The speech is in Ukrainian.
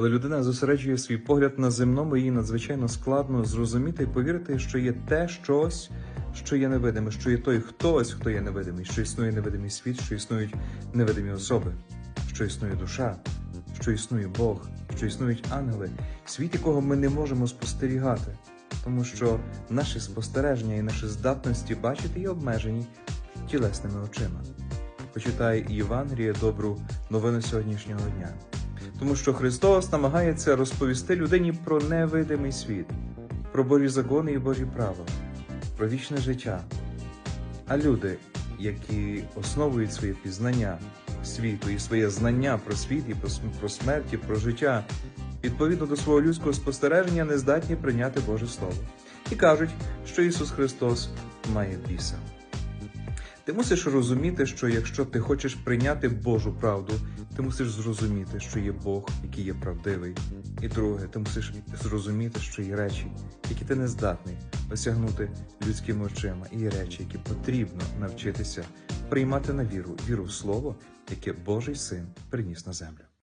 Коли людина зосереджує свій погляд на земному, їй надзвичайно складно зрозуміти і повірити, що є те щось, що є невидиме, що є той хтось, хто є невидимий, що існує невидимий світ, що існують невидимі особи, що існує душа, що існує Бог, що існують ангели, світ якого ми не можемо спостерігати, тому що наші спостереження і наші здатності бачити є обмежені тілесними очима. Почитай Євангеліє добру новину сьогоднішнього дня. Тому що Христос намагається розповісти людині про невидимий світ, про Божі закони і Божі правила, про вічне життя. А люди, які основують своє пізнання світу і своє знання про світ, і про смерть, і про життя, відповідно до свого людського спостереження, не здатні прийняти Боже Слово. І кажуть, що Ісус Христос має біса. Ти мусиш розуміти, що якщо ти хочеш прийняти Божу правду, ти мусиш зрозуміти, що є Бог, який є правдивий. І друге, ти мусиш зрозуміти, що є речі, які ти не здатний осягнути людськими очима, і є речі, які потрібно навчитися приймати на віру, віру в слово, яке Божий син приніс на землю.